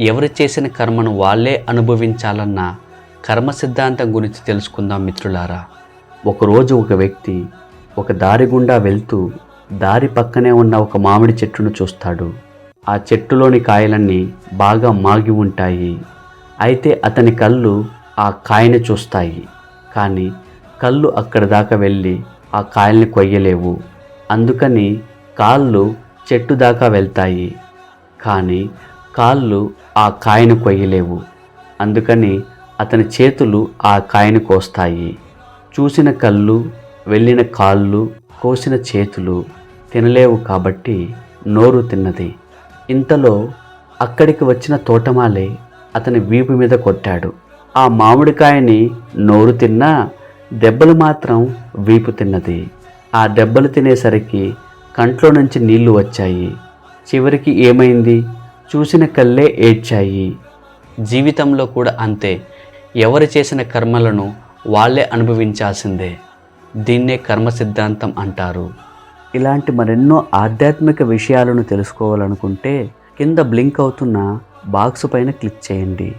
ఎవరు చేసిన కర్మను వాళ్ళే అనుభవించాలన్న కర్మ సిద్ధాంతం గురించి తెలుసుకుందాం మిత్రులారా. ఒకరోజు ఒక వ్యక్తి ఒక దారి గుండా వెళ్తూ దారి పక్కనే ఉన్న ఒక మామిడి చెట్టును చూస్తాడు. ఆ చెట్టులోని కాయలన్నీ బాగా మాగి ఉంటాయి. అయితే అతని కళ్ళు ఆ కాయని చూస్తాయి. కానీ కళ్ళు అక్కడి దాకా వెళ్ళి ఆ కాయల్ని కొయ్యలేవు. అందుకని కాళ్ళు చెట్టు దాకా వెళ్తాయి. కానీ కాళ్ళు ఆ కాయను కొయ్యలేవు. అందుకని అతని చేతులు ఆ కాయను కోస్తాయి. చూసిన కళ్ళు వెళ్ళిన కాళ్ళు కోసిన చేతులు తినలేవు కాబట్టి నోరు తిన్నది. ఇంతలో అక్కడికి వచ్చిన తోటమాలే అతని వీపు మీద కొట్టాడు. ఆ మామిడికాయని నోరు తిన్నా దెబ్బలు మాత్రం వీపు తిన్నది. ఆ దెబ్బలు తినేసరికి కంట్లో నుంచి నీళ్ళు వచ్చాయి. చివరికి ఏమైంది? చూసిన కళ్ళే ఏడ్చాయి. జీవితంలో కూడా అంతే. ఎవరు చేసిన కర్మలను వాళ్ళే అనుభవించాల్సిందే. దీన్నే కర్మ సిద్ధాంతం అంటారు. ఇలాంటి మరెన్నో ఆధ్యాత్మిక విషయాలను తెలుసుకోవాలనుకుంటే కింద బ్లింక్ అవుతున్న బాక్స్ పైన క్లిక్ చేయండి.